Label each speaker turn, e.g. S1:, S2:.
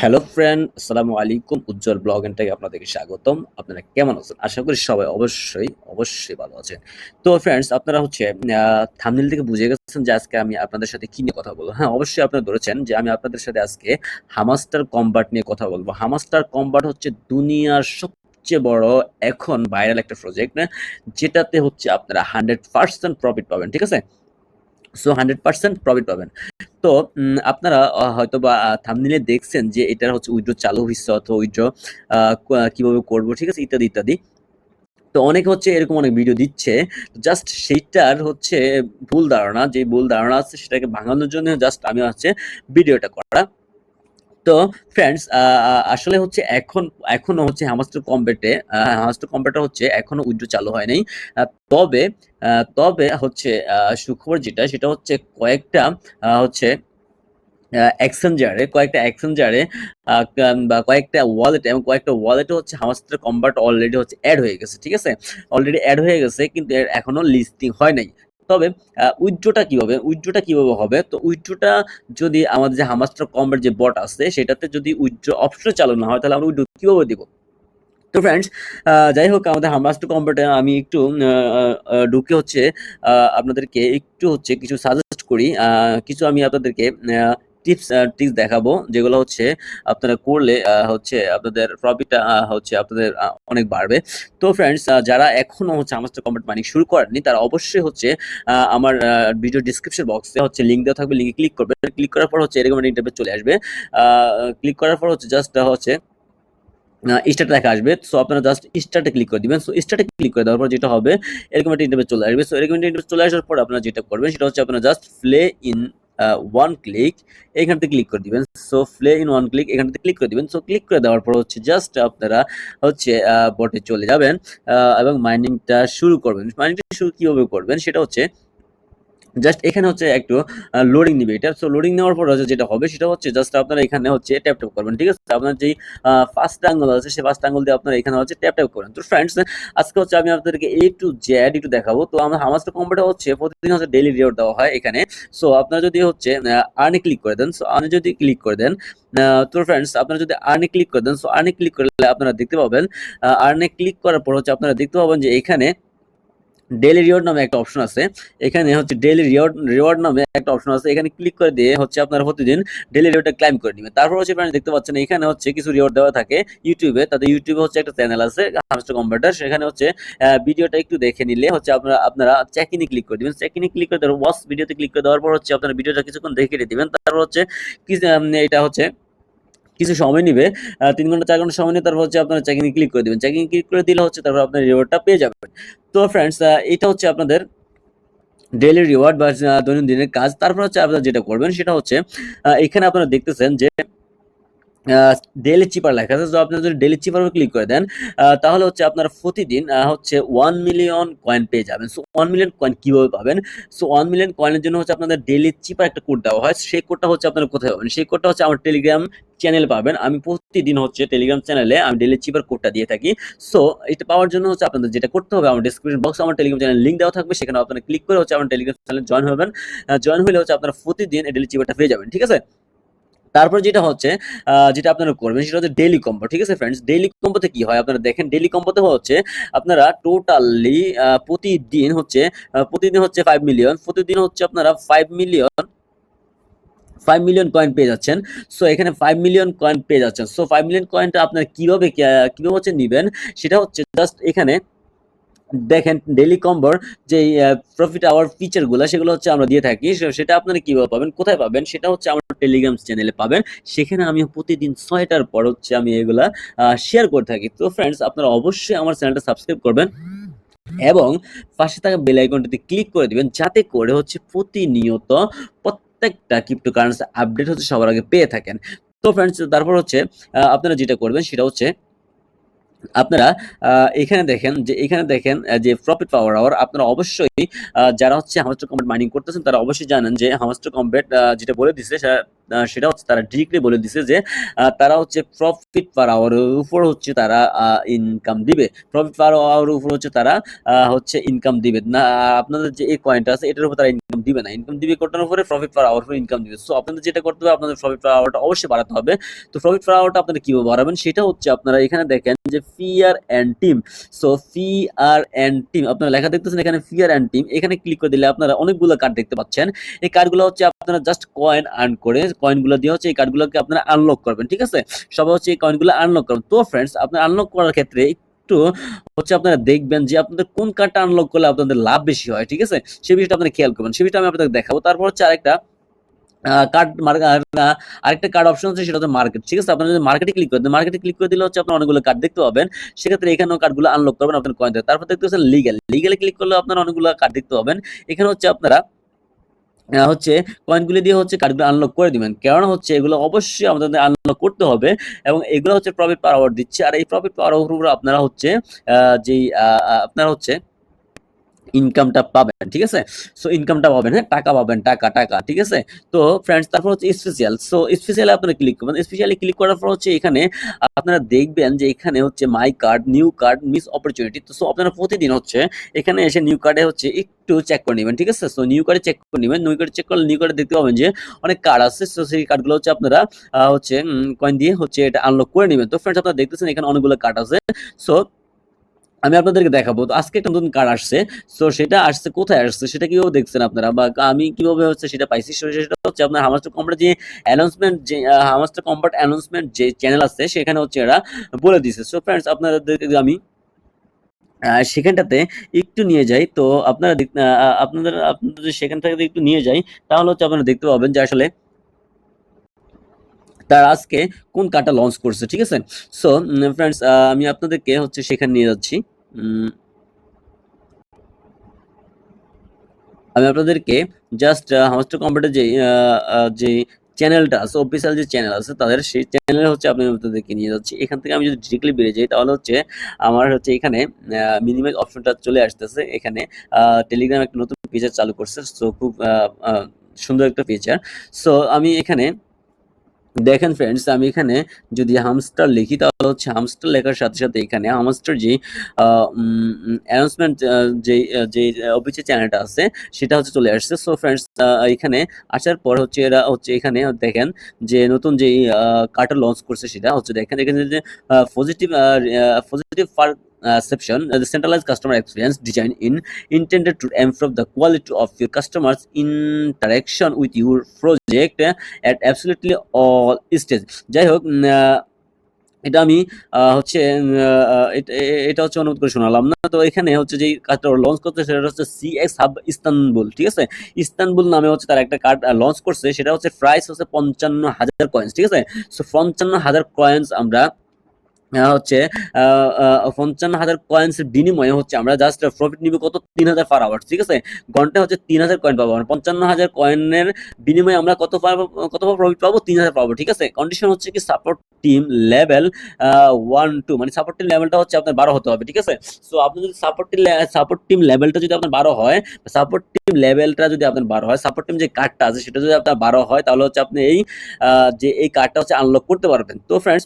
S1: Hello friend আসসালামু আলাইকুম উজ্জ্বল blog থেকে আপনাদেরকে স্বাগতম। আপনারা কেমন আছেন? আশা করি সবাই অবশ্যই অবশ্যই ভালো আছেন। তো ফ্রেন্ডস আপনারা হচ্ছে থামনিল থেকে বুঝে গেছেন যে আজকে আমি আপনাদের সাথে কি নিয়ে কথা বলব। হ্যাঁ অবশ্যই আপনারা ধরেছেন যে আমি আপনাদের সাথে আজকে হামাস্টার কম্বাট নিয়ে কথা বলব। হামাস্টার কম্বাট হচ্ছে দুনিয়ার সব সবচেয়ে বড়, এখন ভাইরাল একটা প্রজেক্ট যেটাতে হচ্ছে আপনারা হান্ড্রেড পার্সেন্ট প্রফিট পাবেন, ঠিক আছে? সো হান্ড্রেড পার্সেন্ট প্রফিট পাবেন। তো আপনারা হয়তো বা থামনিলে দেখছেন যে এটার হচ্ছে উইড্রো চালু হচ্ছে অথবা উইড্রো কীভাবে করব, ঠিক আছে, ইত্যাদি ইত্যাদি। তো অনেকে হচ্ছে এরকম অনেক ভিডিও দিচ্ছে জাস্ট সেইটার হচ্ছে ভুল ধারণা, যে ভুল ধারণা আছে সেটাকে ভাঙানোর জন্য জাস্ট আমি হচ্ছে ভিডিওটা করা। তো ফ্রেন্ডস আসলে হচ্ছে এখন, এখনও হচ্ছে হামাস্টার কম্বেটে হামাস্টার কম্বেটে হচ্ছে এখনও উইড্রো চালু হয় নাই। তবে তবে হচ্ছে সুখবর যেটা, সেটা হচ্ছে কয়েকটা হচ্ছে এক্সচেঞ্জারে কয়েকটা এক্সচেঞ্জারে বা কয়েকটা ওয়ালেট এবং কয়েকটা ওয়ালেটে হচ্ছে হামাস্টার কম্বাট অলরেডি হচ্ছে অ্যাড হয়ে গেছে, ঠিক আছে? অলরেডি অ্যাড হয়ে গেছে, কিন্তু এর এখনও লিস্টিং হয় নাই। তবে উইড্রোটা কীভাবে উইড্রোটা কীভাবে হবে? তো উইড্রোটা যদি আমাদের যে হামাস্টার কম্বের যে বট আছে, সেটাতে যদি উইড্রো অপশন চালু না হয়, তাহলে আমরা উইড্রো কীভাবে দেব? তো ফ্রেন্ডস যাই হোক, আমাদের হামাস্টার কম্পিউটার আমি একটু ঢুকে হচ্ছে আপনাদেরকে একটু হচ্ছে কিছু সাজেস্ট করি কিছু আমি আপনাদেরকে টিপস টিপস দেখাবো, যেগুলো হচ্ছে আপনারা করলে হচ্ছে আপনাদের প্রফিটটা হচ্ছে আপনাদের অনেক বাড়বে। তো ফ্রেন্ডস যারা এখনও হচ্ছে আমাদের কম্পিউটার মাইনিং শুরু করেননি, তারা অবশ্যই হচ্ছে আমার ভিডিও ডিসক্রিপশন বক্সে হচ্ছে লিঙ্ক দেওয়া থাকবে লিঙ্কে ক্লিক করবে ক্লিক করার পর হচ্ছে এরকম ইন্টারভিউ চলে আসবে। ক্লিক করার পর হচ্ছে জাস্ট হচ্ছে স্টার্ট লেখা আসবে। সো আপনারা জাস্ট স্টার্টে ক্লিক করে দিবেন। সো স্টার্টে ক্লিক করে দেওয়ার পর যেটা হবে, এরকম একটা ইন্টারভিউ চলে আসবে। সো এরকম একটা ইন্টারভিউ চলে আসার পর আপনারা যেটা করবেন, সেটা হচ্ছে আপনারা just play in one click এখান থেকে ক্লিক করে দিবেন। So play in one click এখান থেকে ক্লিক করে দিবেন। সো ক্লিক করে দেওয়ার পর হচ্ছে জাস্ট আপনারা হচ্ছে বটে চলে যাবেন এবং মাইনিংটা শুরু করবেন। মাইনিংটা শুরু কীভাবে করবেন? সেটা হচ্ছে জাস্ট এখানে হচ্ছে একটু লোডিং নিবে। এটা সো লোডিং নেওয়ার পর হচ্ছে যেটা হবে সেটা হচ্ছে জাস্ট আপনারা এখানে হচ্ছে ট্যাপ ট্যাপ করবেন, ঠিক আছে? আপনার যেই ফার্স্ট আঙ্গুল আছে, সেই ফার্স্ট আঙ্গুল দিয়ে আপনারা এখানে হচ্ছে ট্যাপ ট্যাপ করেন তো ফ্রেন্ডস আজকে হচ্ছে আমি আপনাদেরকে এ টু জেড একটু দেখাবো। তো আমার হামাস্টার কম্পিউটার হচ্ছে প্রতিদিন হচ্ছে ডেইলি রিওয়ার্ড দেওয়া হয় এখানে। সো আপনারা যদি হচ্ছে আর্নে ক্লিক করে দেন সো আর্নে যদি ক্লিক করে দেন তো ফ্রেন্ডস আপনারা যদি আর্নে ক্লিক করে দেন সো আর্নে ক্লিক করলে আপনারা দেখতে পাবেন আর্নে ক্লিক করার পর হচ্ছে আপনারা দেখতে পাবেন যে এখানে ডেইলি রিওয়ার্ড নামে একটা অপশন আছে। এখানে হচ্ছে ডেলি রিওয়ার্ড রিওয়ার্ড নামে একটা অপশন আছে। এখানে ক্লিক করে দিয়ে হচ্ছে আপনারা প্রতিদিন ডেইলি রিওয়ার্ডটা ক্লাইম করে নেবেন। তারপর হচ্ছে আপনারা দেখতে পাচ্ছেন এখানে হচ্ছে কিছু রিওয়ার্ড দেওয়া থাকে ইউটিউবে তাতে ইউটিউবে হচ্ছে একটা চ্যানেল আছে হামস্টার কম্পিউটার সেখানে হচ্ছে ভিডিওটা একটু দেখে নিলে হচ্ছে আপনারা আপনারা চেকিনি ক্লিক করে দিবেন। চেকিনি ক্লিক করে দেওয়ার ওয়াচ ভিডিওতে ক্লিক করে দেওয়ার পর হচ্ছে আপনারা ভিডিওটা কিছুক্ষণ দেখে দিবেন। তারপর হচ্ছে, কি এটা হচ্ছে কিছু সময় নিবে তিন ঘণ্টা, চার ঘণ্টা সময় নিয়ে তারপর হচ্ছে আপনারা চেকিং ক্লিক করে দেবেন। চেকিং ক্লিক করে দিলে হচ্ছে তারপর আপনার রিওয়ার্ডটা পেয়ে যাবেন। তো ফ্রেন্ডস এটা হচ্ছে আপনাদের ডেলি রিওয়ার্ড বা দৈনন্দিনের কাজ। তারপর হচ্ছে আপনারা যেটা করবেন সেটা হচ্ছে এখানে আপনারা দেখতেছেন যে ডেলি চিপার লেখা আছে। তো আপনারা যদি ডেলি চিপার ক্লিক করে দেন তাহলে হচ্ছে আপনার প্রতিদিন হচ্ছে ওয়ান মিলিয়ন কয়েন পেয়ে যাবেন। সো ওয়ান মিলিয়ন কয়েন কীভাবে পাবেন? সো ওয়ান মিলিয়ন কয়েনের জন্য হচ্ছে আপনাদের ডেলি চিপার একটা কোড দেওয়া হয়। সেই কোডটা হচ্ছে আপনারা কোথায় পাবেন? সেই কোডটা হচ্ছে আমার টেলিগ্রাম চ্যানেল পাবেন। আমি প্রতিদিন হচ্ছে টেলিগ্রাম চ্যানেলে আমি ডেলি চিপার কোডটা দিয়ে থাকি। সো এটা পাওয়ার জন্য হচ্ছে আপনাদের যেটা করতে হবে, আমার ডিসক্রিপশন বক্সে আমার টেলিগ্রাম চ্যানেল লিঙ্ক দেওয়া থাকবে। সেখানে আপনারা ক্লিক করে হচ্ছে আমার টেলিগ্রাম চ্যানেলে জয়েন হবেন। জয়েন হলে হচ্ছে আপনারা প্রতিদিন এই ডেলি চিপারটা পেয়ে যাবেন। ঠিক আছে? তারপর যেটা হচ্ছে যেটা আপনারা করবেন, সেটা হচ্ছে ডেইলি কম্বো ঠিক আছে ফ্রেন্ডস ডেইলি কম্বোতে কি হয়? আপনারা দেখেন ডেইলি কম্বোতে হচ্ছে আপনারা টোটালি প্রতিদিন হচ্ছে প্রতিদিন হচ্ছে ফাইভ মিলিয়ন প্রতিদিন হচ্ছে আপনারা five million five million coin পেয়ে যাচ্ছেন। সো এখানে ফাইভ মিলিয়ন কয়েন পেয়ে যাচ্ছেন। সো ফাইভ মিলিয়ন কয়েনটা আপনার কীভাবে কীভাবে হচ্ছে নেবেন? সেটা হচ্ছে জাস্ট এখানে দেখেন ডেলি কম্বোর যে প্রফিট আওয়ার ফিচারগুলো সেগুলো হচ্ছে আমরা দিয়ে থাকি। সেটা আপনারা কীভাবে পাবেন, কোথায় পাবেন, সেটা হচ্ছে আমার টেলিগ্রাম চ্যানেলে পাবেন। সেখানে আমি প্রতিদিন ছয়টার পর হচ্ছে আমি এগুলা শেয়ার করে থাকি। তো ফ্রেন্ডস আপনারা অবশ্যই আমার চ্যানেলটা সাবস্ক্রাইব করবেন এবং পাশে থাকা বেল আইকনটিতে ক্লিক করে দিবেন, যাতে করে হচ্ছে প্রতিনিয়ত প্রত্যেকটা ক্রিপ্টোকারেন্সি আপডেট হচ্ছে সবার আগে পেয়ে থাকেন। তো ফ্রেন্ডস তারপর হচ্ছে আপনারা যেটা করবেন, সেটা হচ্ছে আপনারা এখানে দেখেন যে, এখানে দেখেন যে প্রফিট পাওয়ার আওয়ার আপনারা অবশ্যই যারা হচ্ছে হামাস্টার কম্পেট মাইনিং করতেছেন, তারা অবশ্যই জানেন যে হামাস্টার কম্পেট যেটা বলে দিচ্ছে সেটা সেটা হচ্ছে তারা ডিরেক্টলি বলে দিছে যে তারা হচ্ছে প্রফিট পার আওয়ার এর উপর হচ্ছে তারা ইনকাম দিবে। প্রফিট পার আওয়ারের উপর হচ্ছে তারা হচ্ছে ইনকাম দিবে। না আপনাদের যে এই কয়েনটা আছে, এটার উপর তারা ইনকাম দিবে না। ইনকাম দিবে কোনটার উপরে? প্রফিট পার আওয়ার উপরে ইনকাম দিবে। সো আপনাদের যেটা করতে হবে, আপনাদের প্রফিট পার আওয়ারটা অবশ্যই বাড়াতে হবে। তো প্রফিট পার আওয়ারটা আপনারা কীভাবে বাড়াবেন? সেটা হচ্ছে আপনারা এখানে দেখেন যে fear and team. So fear and team আপনারা লেখা দেখতেছেন এখানে ফিয়ার অ্যান্ড টিম। এখানে ক্লিক করে দিলে আপনারা অনেকগুলো কার্ড দেখতে পাচ্ছেন। এই কার্ডগুলো হচ্ছে আপনারা জাস্ট কয়েন আর্ন করে কয়েনগুলো দিয়ে হচ্ছে এই কার্ডগুলোকে আপনারা আনলক করবেন। ঠিক আছে? সবাই হচ্ছে এই কয়েনগুলো আনলক করবেন। তো ফ্রেন্ডস আপনারা আনলক করার ক্ষেত্রে একটু হচ্ছে আপনারা দেখবেন যে আপনাদের কোন কার্ডটা আনলক করলে আপনাদের লাভ বেশি হয়। ঠিক আছে? সেই বিষয়টা আপনারা খেয়াল করবেন। সেই বিষয়টা আমি আপনাদের দেখাবো। তারপর হচ্ছে আরেকটা কার্ড আরেকটা কার্ড অপশন আছে, সেটা হচ্ছে মার্কেট। ঠিক আছে? আপনারা যদি মার্কেটে ক্লিক করে মার্কেটে ক্লিক করে দিলে হচ্ছে আপনারা অনেকগুলো কার্ড দেখতে পাবেন। সেক্ষেত্রে এখানেও কার্ডগুলো আনলক করবেন আপনার কয়েন তারপর দেখতে পাচ্ছেন লিগ্যাল। লিগ্যালে ক্লিক করলে আপনার অনেকগুলো কার্ড দেখতে পাবেন। এখানে হচ্ছে আপনারা হচ্ছে কয়েনগুলি দিয়ে হচ্ছে কার্ডগুলো আনলক করে দিবেন। কারণ হচ্ছে এগুলো অবশ্যই আমাদের আনলক করতে হবে এবং এগুলো হচ্ছে প্রফিট পাওয়ার দিচ্ছে। আর এই প্রফিট পাওয়ার আপনারা হচ্ছে যেই আপনারা হচ্ছে ইনকামটা পাবেন। ঠিক আছে? সো ইনকামটা পাবেন, হ্যাঁ? টাকা পাবেন, টাকা, টাকা। ঠিক আছে? তো ফ্রেন্ডস তারপর হচ্ছে স্পেশাল। সো স্পেশাল আপনারা ক্লিক করবেন। স্পেশালি ক্লিক করার পর হচ্ছে এখানে আপনারা দেখবেন যে এখানে হচ্ছে my card, new card, miss opportunity. তো সো আপনারা প্রতিদিন হচ্ছে এখানে এসে নিউ কার্ডে হচ্ছে একটু চেক করে নিবেন। ঠিক আছে? সো নিউ কার্ডে চেক করে নিবেন। নিউ কার্ডে চেক করলে নিউ কার্ডে দেখতে পাবেন যে অনেক কার্ড আছে। সো সেই কার্ডগুলো হচ্ছে আপনারা হচ্ছে কয়েন দিয়ে হচ্ছে এটা আনলক করে নেবেন তো ফ্রেন্ডস আপনারা দেখতেছেন এখানে অনেকগুলো কার্ড আছে। সো আমি আপনাদেরকে দেখাবো। তো আজকে একটা নতুন কার্ড আসছে। সো সেটা আসছে, কোথায় আসছে? সেটা কীভাবে দেখছেন আপনারা? বা আমি কীভাবে হচ্ছে সেটা পাইছি? সেটা হচ্ছে আপনার হামাস্টার কম্বাট যে অ্যানাউন্সমেন্ট যে হামাস্টার কম্বাট অ্যানাউন্সমেন্ট যে চ্যানেল আছে, সেখানে হচ্ছে এরা বলে দিছে। সো ফ্রেন্ডস আপনাদেরকে আমি সেখানটাতে একটু নিয়ে যাই। তো আপনারা আপনাদের আপনাদের সেখান থেকে একটু নিয়ে যাই, তাহলে হচ্ছে আপনারা দেখতে পাবেন যে আসলে তারা আজকে কোন কার্ডটা লঞ্চ করছে। ঠিক আছে? সো ফ্রেন্ডস আমি আপনাদেরকে হচ্ছে সেখানে নিয়ে যাচ্ছি। আমি আপনাদেরকে জাস্ট হামাস্টার কম্বাটের যে যে চ্যানেলটা আছে, অফিসিয়াল যে চ্যানেল আছে তাদের সেই চ্যানেলে হচ্ছে আমি আপনাদেরকে নিয়ে যাচ্ছি। এখান থেকে আমি যদি ডিরেক্টলি বেড়ে যাই তাহলে হচ্ছে আমার হচ্ছে এখানে আ মিনিমাইজ অপশনটা চলে আসতেছে। এখানে টেলিগ্রাম একটা নতুন ফিচার চালু করছে। সো খুব সুন্দর একটা ফিচার। সো আমি এখানে দেখেন ফ্রেন্ডস আমি এখানে যদি হামস্টার লিখি তাহলে হচ্ছে হামস্টার লেখার সাথে, সাথে এখানে হামস্টার উম অ্যানাউন্সমেন্ট আ যেই অফিসিয়াল চ্যানেলটা আছে সেটা হচ্ছে চলে আসছে। সো ফ্রেন্ডস এখানে আসার পর হচ্ছে এরা হচ্ছে এখানে দেখেন যে নতুন আ কার্ডটা লঞ্চ করছে সেটা হচ্ছে দেখেন এখানে যে positive positive uh the centralized customer experience design in intended to improve the quality of your customers interaction with your project at absolutely all stage যাই হোক এটা আমি হচ্ছে এটা হচ্ছে অনুবাদ করে শোনালাম না। তো এখানে হচ্ছে যেই কার্ডটা লঞ্চ করছে সেটা হচ্ছে সি সিএক্স হাব ইস্তানবুল। ঠিক আছে? ইস্তানবুল নামে হচ্ছে তার একটা কার্ড লঞ্চ করছে। সেটা হচ্ছে প্রাইস হচ্ছে ৫৫,০০০ কয়েন্স। ঠিক আছে? সো ৫৫,০০০ কয়েন্স আমরা হচ্ছে পঞ্চান্ন হাজার ৫৫,০০০ কয়েন্স বিনিময়ে হচ্ছে আমরা জাস্ট প্রফিট নিব কত? ৩০০০ পার আওয়ার। ঠিক আছে? ঘন্টায় হচ্ছে ৩০০০ কয়েন পাবো। মানে ৫৫,০০০ কয়েনের বিনিময়ে আমরা কত কত প্রফিট পাবো? ৩০০০ পাবো। ঠিক আছে? কন্ডিশন হচ্ছে কি support team level one two মানে সাপোর্ট টিম লেভেলটা হচ্ছে আপনার ১২ হতে হবে। ঠিক আছে? সো আপনি যদি সাপোর্ট টি সাপোর্ট টিম লেভেলটা যদি আপনার ১২ হয়, সাপোর্ট টিম লেভেলটা যদি আপনার ১২ হয়, সাপোর্ট টিম যে কার্ডটা আছে সেটা যদি আপনার ১২ হয় তাহলে হচ্ছে আপনি এই যে এই কার্ডটা হচ্ছে আনলক করতে পারবেন। তো ফ্রেন্ডস